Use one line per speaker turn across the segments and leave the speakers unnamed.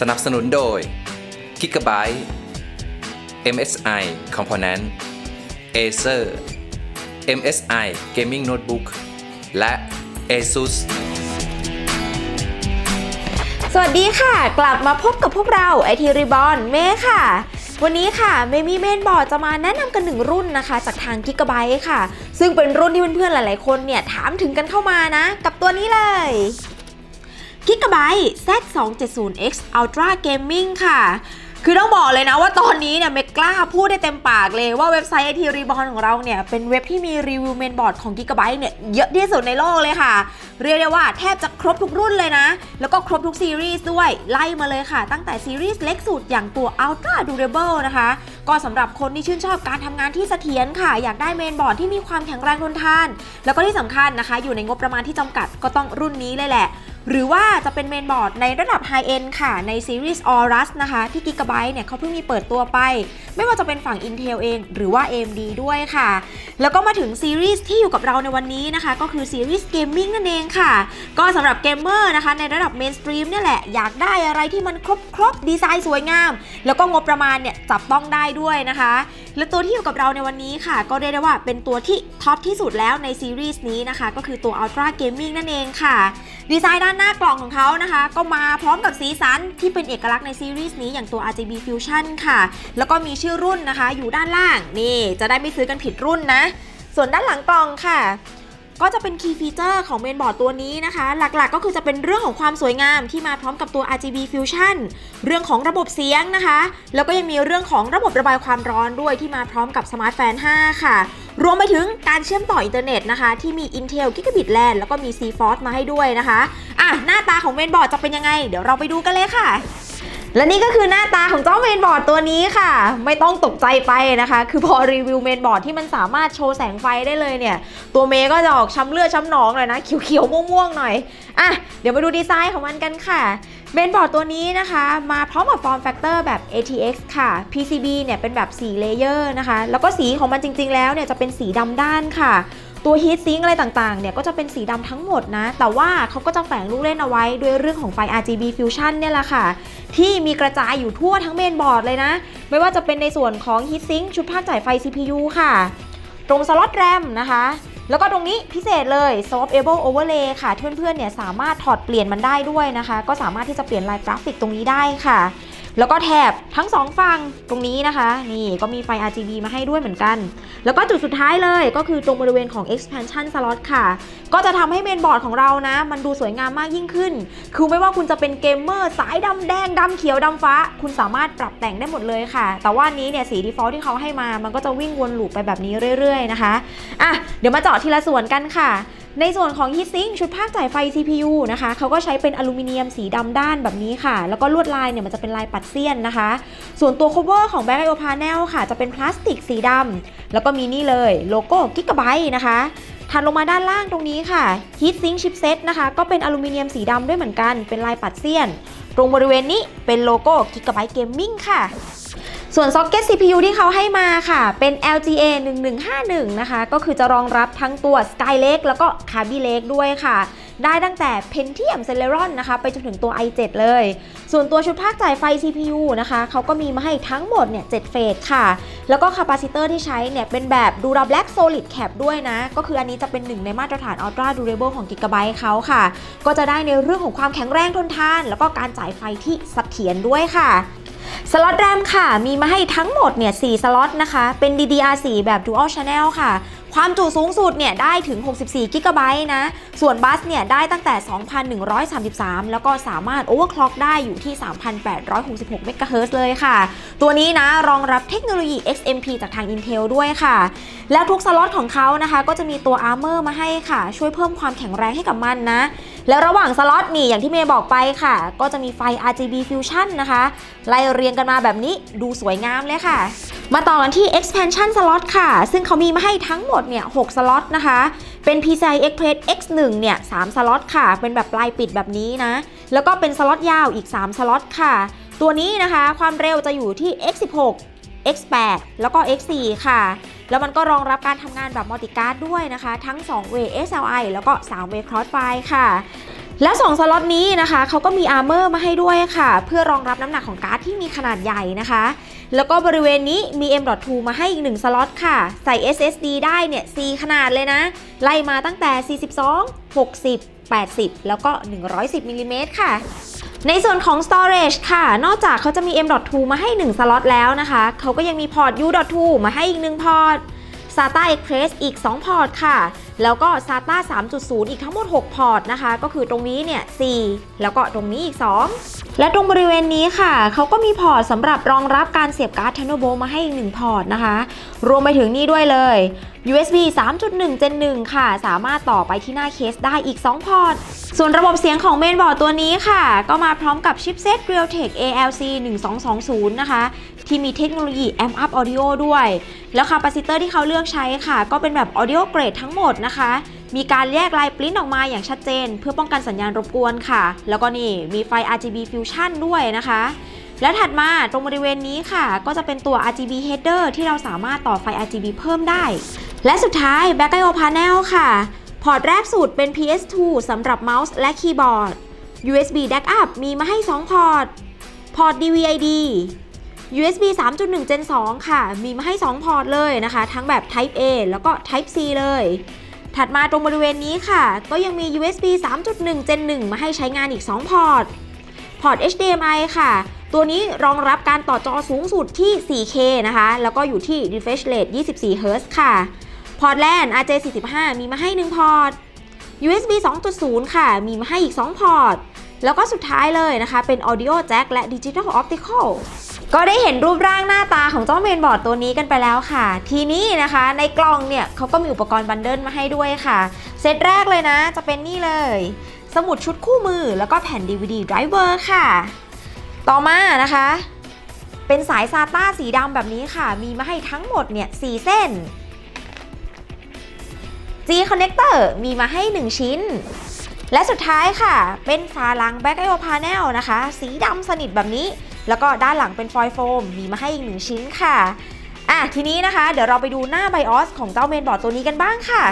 สนับสนุนโดย Gigabyte MSI Component Acer MSI Gaming Notebook และ ASUS
สวัสดีค่ะ กลับมาพบกับพวกเราไอทีรีบอ n เมค่ะ วันนี้ค่ะเมมี่เมนบอร์ดจะมาแนะนำกันหนึ่งรุ่นนะคะ จากทาง Gigabyte ค่ะ ซึ่งเป็นรุ่นที่เพื่อนๆหลายๆคนเนี่ย ถามถึงกันเข้ามานะ กับตัวนี้เลย Gigabyte Z270X Ultra Gaming ค่ะ คือต้องบอกเลยนะว่าตอนนี้เนี่ยเมกล้าพูดได้เต็มปากเลยว่าเว็บไซต์ IT Reborn ของเราเนี่ย เป็นเว็บที่มีรีวิวเมนบอร์ดของ Gigabyte เนี่ยเยอะที่สุดในโลกเลยค่ะ เรียกได้ว่าแทบจะครบทุกรุ่นเลยนะ แล้วก็ครบทุกซีรีส์ด้วย ไล่มาเลยค่ะ ตั้งแต่ซีรีส์เล็กสุดอย่างตัว Ultra Durable นะคะ ก็สำหรับคนที่ชื่นชอบการทำงานที่เสถียรค่ะ อยากได้เมนบอร์ดที่มีความแข็งแรงทนทาน แล้วก็ที่สำคัญนะคะ อยู่ในงบประมาณที่จำกัดก็ต้องรุ่นนี้เลยแหละ หรือว่าจะเป็นเมนบอร์ดในระดับไฮเอ็นค่ะ ในซีรีส์ Aorus นะคะ ที่ Gigabyte เนี่ยเขาเพิ่งมีเปิดตัวไป ไม่ว่าจะเป็นฝั่ง Intel เอง หรือว่า AMD ด้วยค่ะ แล้วก็มาถึงซีรีส์ที่อยู่กับเราในวันนี้นะคะ ก็คือซีรีส์เกมมิ่งนั่นเองค่ะ ก็สำหรับเกมเมอร์นะคะ ในระดับเมนสตรีมเนี่ยแหละ อยากได้อะไรที่มันครบครบดีไซน์สวยงาม แล้วก็งบประมาณเนี่ยจับต้องได้ด้วยนะคะและตัวที่อยู่กับเราในวันนี้ค่ะ ก็เรียกได้ว่าเป็นตัวที่ท็อปที่สุดแล้วในซีรีส์นี้นะคะ ก็คือตัว Ultra Gaming นั่นเองค่ะ ดีไซน์ด้านหน้ากล่องของเขานะคะ ก็มาพร้อมกับสีสันที่เป็นเอกลักษณ์ในซีรีส์นี้อย่างตัว RGB Fusion ค่ะ แล้วก็มีชื่อรุ่นนะคะ อยู่ด้านล่างนี่จะได้ไม่ซื้อกันผิดรุ่นนะ ส่วนด้านหลังกล่องค่ะ ก็จะเป็นคีย์ฟีเจอร์ของเมนบอร์ดตัวนี้นะคะ หลักๆก็คือจะเป็นเรื่องของความสวยงามที่มาพร้อมกับตัว RGB Fusion เรื่องของระบบเสียงนะคะ แล้วก็ยังมีเรื่องของระบบระบายความร้อนด้วยที่มาพร้อมกับ Smart Fan 5 ค่ะ รวมไปถึงการเชื่อมต่ออินเทอร์เน็ตนะคะ ที่มี Intel Gigabit LAN แล้วก็มี CForce มาให้ด้วยนะคะ อะ หน้าตาของเมนบอร์ดจะเป็นยังไง เดี๋ยวเราไปดูกันเลยค่ะ และนี่ก็คือหน้าตาของเจ้าเมนบอร์ดตัวนี้ค่ะ ไม่ต้องตกใจไปนะคะ คือพอรีวิวเมนบอร์ดที่มันสามารถโชว์แสงไฟได้เลยเนี่ย ตัวเมย์ก็จะออกช้ำเลือดช้ำหนองเลยนะเขียวๆม่วงๆหน่อยอะเดี๋ยวมาดูดีไซน์ของมันกันค่ะเมนบอร์ดตัวนี้นะคะ มาพร้อมกับฟอร์มแฟกเตอร์แบบ ATX ค่ะ PCB เนี่ยเป็นแบบ4เลเยอร์นะคะ แล้วก็สีของมันจริงๆแล้วเนี่ยจะเป็นสีดำด้านค่ะ ตัวฮีทซิงอะไรต่างๆ เนี่ยก็จะเป็นสีดำทั้งหมดนะ แต่ว่าเขาก็จะแฝงลูกเล่นเอาไว้ด้วยเรื่องของไฟ RGB Fusion เนี่ยแหละค่ะ ที่มีกระจายอยู่ทั่วทั้งเมนบอร์ดเลยนะ ไม่ว่าจะเป็นในส่วนของฮีทซิงชุดภาคจ่ายไฟ CPU ค่ะ ตรงสล็อตแรมนะคะ แล้วก็ตรงนี้พิเศษเลย Swappable Overlay ค่ะ เพื่อนๆ เนี่ยสามารถถอดเปลี่ยนมันได้ด้วยนะคะ ก็สามารถที่จะเปลี่ยนลายกราฟิกตรงนี้ได้ค่ะ แล้วก็แถบทั้งสองฝั่งตรงนี้นะคะ นี่ก็มีไฟ RGB มาให้ด้วยเหมือนกัน แล้วก็จุดสุดท้ายเลยก็คือตรงบริเวณของ expansion slot ค่ะ ก็จะทำให้เมนบอร์ดของเรานะ มันดูสวยงามมากยิ่งขึ้น คือไม่ว่าคุณจะเป็นเกมเมอร์สายดำแดงดำเขียวดำฟ้า คุณสามารถปรับแต่งได้หมดเลยค่ะ แต่ว่านนี้เนี่ยสี default ที่เขาให้มา มันก็จะวิ่งวนลูปไปแบบนี้เรื่อยๆนะคะ อะ เดี๋ยวมาเจาะทีละส่วนกันค่ะ ในส่วนของ heatsink ชุดภาคจ่ายไฟ CPU นะคะเขาก็ใช้เป็นอลูมิเนียมสีดำด้านแบบนี้ค่ะ แล้วก็ลวดลายเนี่ยมันจะเป็นลายปัดเสี้ยนนะคะ ส่วนตัว cover ของ Back IO Panel ค่ะจะเป็นพลาสติกสีดำแล้วก็มีนี่เลยโลโก้ Gigabyte นะคะถัดลงมาด้านล่างตรงนี้ค่ะ heatsink chipset นะคะก็เป็นอลูมิเนียมสีดำด้วยเหมือนกัน เป็นลายปัดเสี้ยน ตรงบริเวณนี้เป็นโลโก้ Gigabyte Gaming ค่ะ ส่วนซ็อกเก็ต CPU ที่เขาให้มาค่ะ เป็น LGA 1151 นะคะ ก็คือจะรองรับทั้งตัว Skylake แล้วก็ Kaby Lake ด้วยค่ะ ได้ตั้งแต่ Pentium Celeron นะคะ ไปจนถึงตัว i7 เลย ส่วนตัวชุดภาคจ่ายไฟ CPU นะคะ เขาก็มีมาให้ทั้งหมดเนี่ย 7 เฟสค่ะ แล้วก็คาปาซิเตอร์ที่ใช้เนี่ย เป็นแบบ Dura Black Solid Cap ด้วยนะ ก็คืออันนี้จะเป็นหนึ่งในมาตรฐาน Ultra Durable ของ Gigabyte เขาค่ะ ก็จะได้ในเรื่องของความแข็งแรงทนทาน แล้วก็การจ่ายไฟที่เสถียรด้วยค่ะ สล็อตแรมค่ะ มีมาให้ทั้งหมดเนี่ย4สล็อตนะคะ เป็น DDR4 แบบ Dual Channel ค่ะ ความจุสูงสุดเนี่ยได้ถึง 64 g b นะ ส่วนบัสเนี่ยได้ตั้งแต่ 2,133 แล้วก็สามารถ overclock ได้อยู่ที่ 3,866 MHz เลยค่ะ ตัวนี้นะรองรับเทคโนโลยี XMP จากทาง Intel ด้วยค่ะ แล้วทุกสล็อตของเขานะคะ ก็จะมีตัว Armor มาให้ค่ะ ช่วยเพิ่มความแข็งแรงให้กับมันนะ แล้วระหว่างสล็อตนี่อย่างที่เมย์บอกไปค่ะ ก็จะมีไฟ RGB Fusion นะคะ ไล่เรียงกันมาแบบนี้ดูสวยงามเลยค่ะ มาต่อกันที่ expansion slot ค่ะ ซึ่งเขามีมาให้ทั้งหมดเนี่ย6สล็อตนะคะ เป็น PCI Express X1 เนี่ย3สล็อตค่ะ เป็นแบบปลายปิดแบบนี้นะ แล้วก็เป็นสล็อตยาวอีก 3 สล็อตค่ะ ตัวนี้นะคะความเร็วจะอยู่ที่ X16 X8 แล้วก็ X4 ค่ะ แล้วมันก็รองรับการทำงานแบบมัลติการ์ดด้วยนะคะ ทั้ง 2 way SLI แล้วก็ 3 way crossfire ค่ะและ2สล็อตนี้นะคะเขาก็มีอาร์เมอร์มาให้ด้วยค่ะ เพื่อรองรับน้ำหนักของการ์ดที่มีขนาดใหญ่นะคะ แล้วก็บริเวณนี้มี M.2 มาให้อีก 1 สล็อตค่ะ ใส่ SSD ได้เนี่ย4ขนาดเลยนะ ไล่มาตั้งแต่ 42 60 80 แล้วก็ 110มิลลิเมตรค่ะ ในส่วนของ storage ค่ะ นอกจากเขาจะมี M.2 มาให้ 1 สล็อตแล้วนะคะ เขาก็ยังมีพอร์ต U.2 มาให้อีก 1 พอร์ต SATA Express อีก 2 พอร์ตค่ะ แล้วก็ SATA 3.0 อีกทั้งหมด 6 พอร์ตนะคะ ก็คือตรงนี้เนี่ย 4 แล้วก็ตรงนี้อีก 2 และตรงบริเวณนี้ค่ะ เขาก็มีพอร์ตสำหรับรองรับการเสียบการ์ด Thunderbolt มาให้อีก 1 พอร์ตนะคะ รวมไปถึงนี่ด้วยเลย USB 3.1 Gen 1 ค่ะ สามารถต่อไปที่หน้าเคสได้อีก 2 พอร์ต ส่วนระบบเสียงของเมนบอร์ดตัวนี้ค่ะ ก็มาพร้อมกับชิปเซ็ต Realtek ALC 1220 นะคะ ที่มีเทคโนโลยี Amp Up Audio ด้วย แล้วคาปาซิเตอร์ที่เขาเลือกใช้ค่ะ ก็เป็นแบบ Audio Grade ทั้งหมดนะคะมีการแยกลายปริ้นออกมาอย่างชัดเจน เพื่อป้องกันสัญญาณรบกวนค่ะ แล้วก็นี่มีไฟ RGB Fusion ด้วยนะคะ แล้วถัดมาตรงบริเวณนี้ค่ะ ก็จะเป็นตัว RGB header ที่เราสามารถต่อไฟ RGB เพิ่มได้ และสุดท้าย Back I/O Panel ค่ะ พอร์ตแรกสุดเป็น PS2 สำหรับเมาส์และคีย์บอร์ด USB DAC up มีมาให้ 2 พอร์ต พอร์ต DVI-D USB 3.1 Gen 2 ค่ะ มีมาให้ 2 พอร์ตเลยนะคะ ทั้งแบบ Type A แล้วก็ Type C เลย ถัดมาตรงบริเวณนี้ค่ะ ก็ยังมี USB 3.1 Gen 1 มาให้ใช้งานอีก 2 พอร์ต พอร์ต HDMI ค่ะ ตัวนี้รองรับการต่อจอสูงสุดที่ 4K นะคะ แล้วก็อยู่ที่ refresh rate 24 Hz ค่ะ พอร์ต LAN RJ45 มีมาให้ 1 พอร์ต USB 2.0 ค่ะ มีมาให้อีก 2 พอร์ต แล้วก็สุดท้ายเลยนะคะ เป็น Audio Jack และ Digital Optical ก็ได้เห็นรูปร่างหน้าตาของเจ้าเมนบอร์ดตัวนี้กันไปแล้วค่ะ ทีนี้นะคะในกล่องเนี่ยเขาก็มีอุปกรณ์บันเดิลมาให้ด้วยค่ะ เซตแรกเลยนะ จะเป็นนี่เลย สมุดชุดคู่มือแล้วก็แผ่น DVD driver ค่ะ ต่อมานะคะ เป็นสาย SATA สีดำแบบนี้ค่ะ มีมาให้ทั้งหมดเนี่ย4เส้น G connector มีมาให้ 1 ชิ้น และสุดท้ายค่ะ เป็นฝาหลัง Back I/O Panel นะคะ สีดำสนิทแบบนี้ แล้วก็ด้านหลังเป็นฟอยล์โฟม มีมาให้อีก 1 ชิ้นค่ะอะทีนี้นะคะ เดี๋ยวเราไปดูหน้า BIOS ของเจ้าเมนบอร์ดตัวนี้กันบ้างค่ะ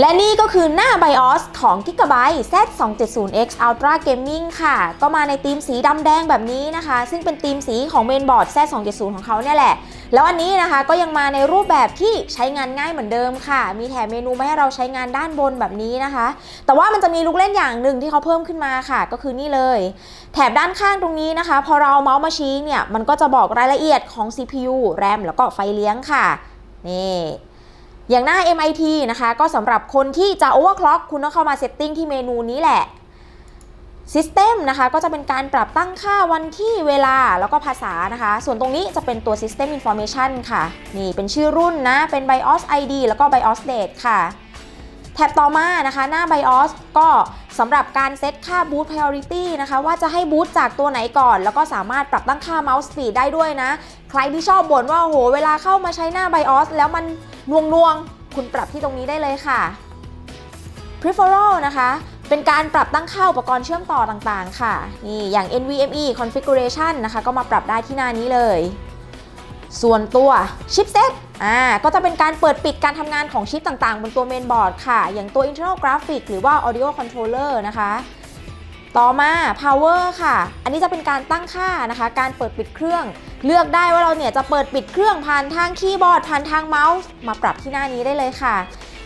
และนี่ก็คือหน้า BIOS ของ Gigabyte Z270X Ultra Gaming ค่ะ ก็มาในธีมสีดำแดงแบบนี้นะคะ ซึ่งเป็นธีมสีของเมนบอร์ด Z270 ของเขาเนี่ยแหละ แล้วอันนี้นะคะก็ยังมาในรูปแบบที่ใช้งานง่ายเหมือนเดิมค่ะ มีแถมเมนูมาให้เราใช้งานด้านบนแบบนี้นะคะ แต่ว่ามันจะมีลูกเล่นอย่างหนึ่งที่เขาเพิ่มขึ้นมาค่ะ ก็คือนี่เลย แถบด้านข้างตรงนี้นะคะ พอเราเอาเมาส์มาชี้เนี่ย มันก็จะบอกรายละเอียดของ CPU RAM แล้วก็ไฟเลี้ยงค่ะ นี่ อย่างหน้า MIT นะคะ ก็สำหรับคนที่จะ overclock คุณต้องเข้ามาเซตติ้งที่เมนูนี้แหละ System นะคะก็จะเป็นการปรับตั้งค่าวันที่เวลาแล้วก็ภาษานะคะ ส่วนตรงนี้จะเป็นตัว System Information ค่ะ นี่เป็นชื่อรุ่นนะ เป็น BIOS ID แล้วก็ BIOS Date ค่ะ แท็บต่อมานะคะหน้า BIOS ก็ สำหรับการเซตค่า Boot Priority นะคะ ว่าจะให้บูตจากตัวไหนก่อน แล้วก็สามารถปรับตั้งค่า Mouse Speed ได้ด้วยนะ ใครที่ชอบบ่นว่าโหเวลาเข้ามาใช้หน้า BIOS แล้วมันนวงนวงคุณปรับที่ตรงนี้ได้เลยค่ะ Peripheral นะคะเป็นการปรับตั้งค่าอุปกรณ์เชื่อมต่อต่างๆ ค่ะ นี่อย่าง NVMe Configuration นะคะ ก็มาปรับได้ที่หน้านี้เลย ส่วนตัวชิปเซ็ตอ่าก็จะเป็นการเปิดปิดการทำงานของชิปต่างๆ บนตัวเมนบอร์ดค่ะ อย่างตัว internal graphic หรือว่า audio controller นะคะ ต่อมา power ค่ะ อันนี้จะเป็นการตั้งค่านะคะ การเปิดปิดเครื่อง เลือกได้ว่าเราเนี่ยจะเปิดปิดเครื่องผ่านทางคีย์บอร์ดผ่านทางเมาส์ มาปรับที่หน้านี้ได้เลยค่ะ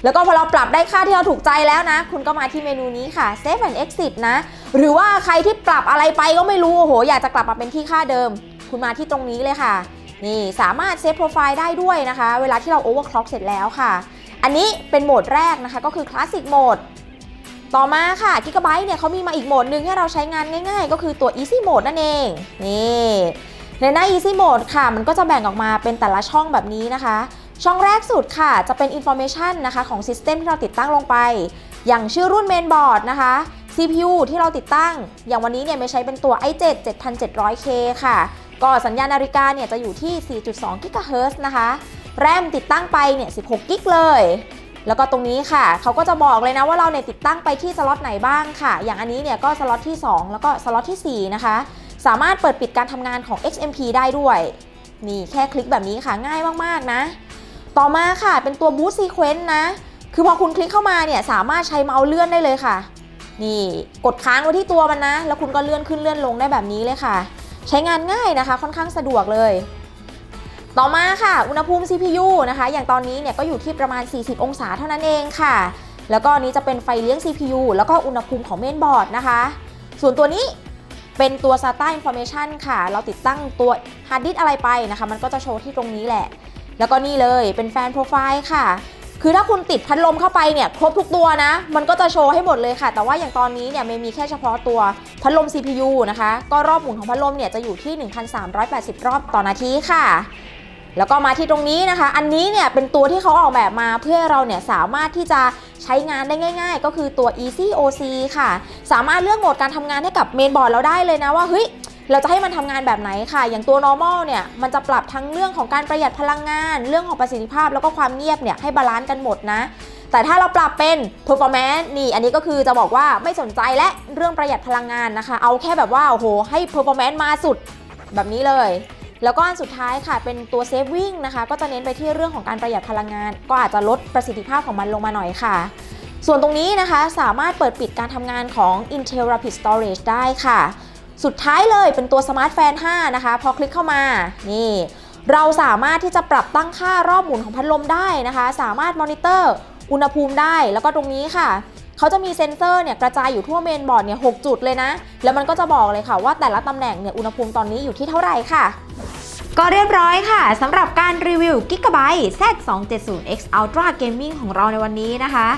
แล้วก็พอเราปรับได้ค่าที่เราถูกใจแล้วนะ คุณก็มาที่เมนูนี้ค่ะ save and exit นะ หรือว่าใครที่ปรับอะไรไปก็ไม่รู้ โอ้โห อยากจะกลับมาเป็นที่ค่าเดิม คุณมาที่ตรงนี้เลยค่ะ นี่สามารถเซฟโปรไฟล์ได้ด้วยนะคะ เวลาที่เรา overclock เสร็จแล้วค่ะ อันนี้เป็นโหมดแรกนะคะก็คือ classic mode ต่อมาค่ะ Gigabyte เนี่ยเขามีมาอีกโหมดหนึ่งให้เราใช้งานง่ายๆ ก็คือตัว easy mode นั่นเอง นี่ในหน้า easy mode ค่ะ มันก็จะแบ่งออกมาเป็นแต่ละช่องแบบนี้นะคะ ช่องแรกสุดค่ะ จะเป็น information นะคะของ system ที่เราติดตั้งลงไป อย่างชื่อรุ่น mainboard นะคะ CPU ที่เราติดตั้ง อย่างวันนี้เนี่ยไม่ใช้เป็นตัว i7 7700K ค่ะ ก็สัญญาณนาฬิกาเนี่ยจะอยู่ที่ 4.2 GHz นะคะ แรมติดตั้งไปเนี่ย 16 กิกเลย แล้วก็ตรงนี้ค่ะ เขาก็จะบอกเลยนะว่าเราเนี่ยติดตั้งไปที่สล็อตไหนบ้างค่ะ อย่างอันนี้เนี่ยก็สล็อตที่ 2 แล้วก็สล็อตที่ 4 นะคะ สามารถเปิดปิดการทำงานของ XMP ได้ด้วย นี่แค่คลิกแบบนี้ค่ะง่ายมากๆนะ ต่อมาค่ะเป็นตัว Boot Sequence นะ คือพอคุณคลิกเข้ามาเนี่ยสามารถใช้เมาส์เลื่อนได้เลยค่ะ นี่กดค้างไว้ที่ตัวมันนะ แล้วคุณก็เลื่อนขึ้นเลื่อนลงได้แบบนี้เลยค่ะ ใช้งานง่ายนะคะ ค่อนข้างสะดวกเลย ต่อมาค่ะ อุณหภูมิ CPU นะคะ อย่างตอนนี้เนี่ยก็อยู่ที่ประมาณ 40 องศาเท่านั้นเองค่ะ แล้วก็อันนี้จะเป็นไฟเลี้ยง CPU แล้วก็อุณหภูมิของเมนบอร์ดนะคะ ส่วนตัวนี้เป็นตัว SATA Information ค่ะ เราติดตั้งตัวฮาร์ดดิสอะไรไปนะคะ มันก็จะโชว์ที่ตรงนี้แหละ แล้วก็นี่เลยเป็นแฟนโปรไฟล์ค่ะ คือถ้าคุณติดพัดลมเข้าไปเนี่ยครบทุกตัวนะ มันก็จะโชว์ให้หมดเลยค่ะ แต่ว่าอย่างตอนนี้เนี่ยไม่มีแค่เฉพาะตัวพัดลม CPU นะคะ ก็รอบหมุนของพัดลมเนี่ยจะอยู่ที่ 1,380 รอบต่อนาทีค่ะแล้วก็มาที่ตรงนี้นะคะ อันนี้เนี่ยเป็นตัวที่เขาออกแบบมาเพื่อเราเนี่ยสามารถที่จะใช้งานได้ง่าย ๆ ก็คือตัว Easy OC ค่ะ สามารถเลือกโหมดการทำงานให้กับเมนบอร์ดเราได้เลยนะว่าเฮ้ย เราจะให้มันทำงานแบบไหนค่ะ อย่างตัว normal เนี่ย มันจะปรับทั้งเรื่องของการประหยัดพลังงาน เรื่องของประสิทธิภาพแล้วก็ความเงียบเนี่ยให้บาลานซ์กันหมดนะ แต่ถ้าเราปรับเป็น performance นี่ อันนี้ก็คือจะบอกว่าไม่สนใจและเรื่องประหยัดพลังงานนะคะ เอาแค่แบบว่าโอ้โหให้ performance มาสุดแบบนี้เลยแล้วก็อันสุดท้ายค่ะเป็นตัว saving นะคะ ก็จะเน้นไปที่เรื่องของการประหยัดพลังงาน ก็อาจจะลดประสิทธิภาพของมันลงมาหน่อยค่ะ ส่วนตรงนี้นะคะสามารถเปิดปิดการทำงานของ Intel Rapid Storage ได้ค่ะ สุดท้ายเลยเป็นตัว Smart Fan 5นะคะ พอคลิกเข้ามานี่เราสามารถที่จะปรับตั้งค่ารอบหมุนของพัดลมได้นะคะ สามารถมอนิเตอร์อุณหภูมิได้แล้วก็ตรงนี้ค่ะเขาจะมีเซ็นเซอร์เนี่ยกระจายอยู่ทั่วเมนบอร์ดเนี่ย6จุดเลยนะ แล้วมันก็จะบอกเลยค่ะว่าแต่ละตำแหน่งเนี่ยอุณหภูมิตอนนี้อยู่ที่เท่าไหร่ค่ะ ก็เรียบร้อยค่ะสำหรับการรีวิว Gigabyte Z270X Ultra Gaming ของเราในวันนี้นะคะ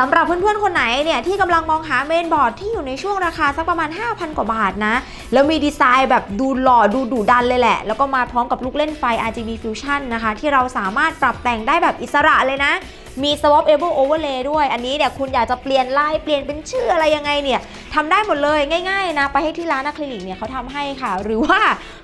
สำหรับเพื่อนๆ คนไหนเนี่ยที่กำลังมองหาเมนบอร์ดที่อยู่ในช่วงราคาสักประมาณ 5,000 กว่าบาทนะ แล้วมีดีไซน์แบบดูหล่อดูดุดันเลยแหละ แล้วก็มาพร้อมกับลูกเล่นไฟ RGB Fusion นะคะ ที่เราสามารถปรับแต่งได้แบบอิสระเลยนะ มี Swapable Overlay ด้วย อันนี้เนี่ยคุณอยากจะเปลี่ยนลายเปลี่ยนเป็นชื่ออะไรยังไงเนี่ยทำได้หมดเลยง่ายๆนะไปให้ที่ร้านอะคริลิกเนี่ยเขาทำให้ค่ะ หรือว่า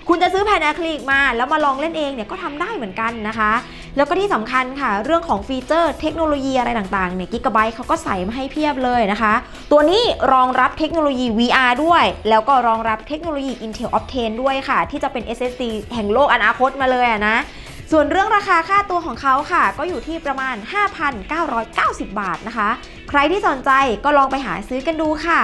คุณจะซื้อแผ่นอะคริลิกมา แล้วมาลองเล่นเองเนี่ยก็ทำได้เหมือนกันนะคะ แล้วก็ที่สำคัญค่ะ เรื่องของฟีเจอร์เทคโนโลยีอะไรต่างๆเนี่ยกิกะไบต์เขาก็ใส่มาให้เพียบเลยนะคะ ตัวนี้รองรับเทคโนโลยี VR ด้วย แล้วก็รองรับเทคโนโลยี Intel Optane ด้วยค่ะ ที่จะเป็น SSD แห่งโลกอนาคตมาเลยอะนะ ส่วนเรื่องราคาค่าตัวของเขาค่ะ ก็อยู่ที่ประมาณ 5,990 บาทนะคะ ใครที่สนใจก็ลองไปหาซื้อกันดูค่ะ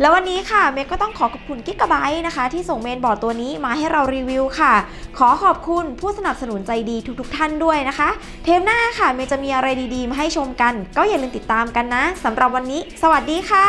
แล้ววันนี้ค่ะเมย์ก็ต้องขอขอบคุณกิกะไบต์นะคะ ที่ส่งเมนบอร์ดตัวนี้มาให้เรารีวิวค่ะ ขอขอบคุณผู้สนับสนุนใจดีทุกๆท่านด้วยนะคะ เทปหน้าค่ะเมย์จะมีอะไรดีๆ มาให้ชมกัน ก็อย่าลืมติดตามกันนะสำหรับวันนี้ สวัสดีค่ะ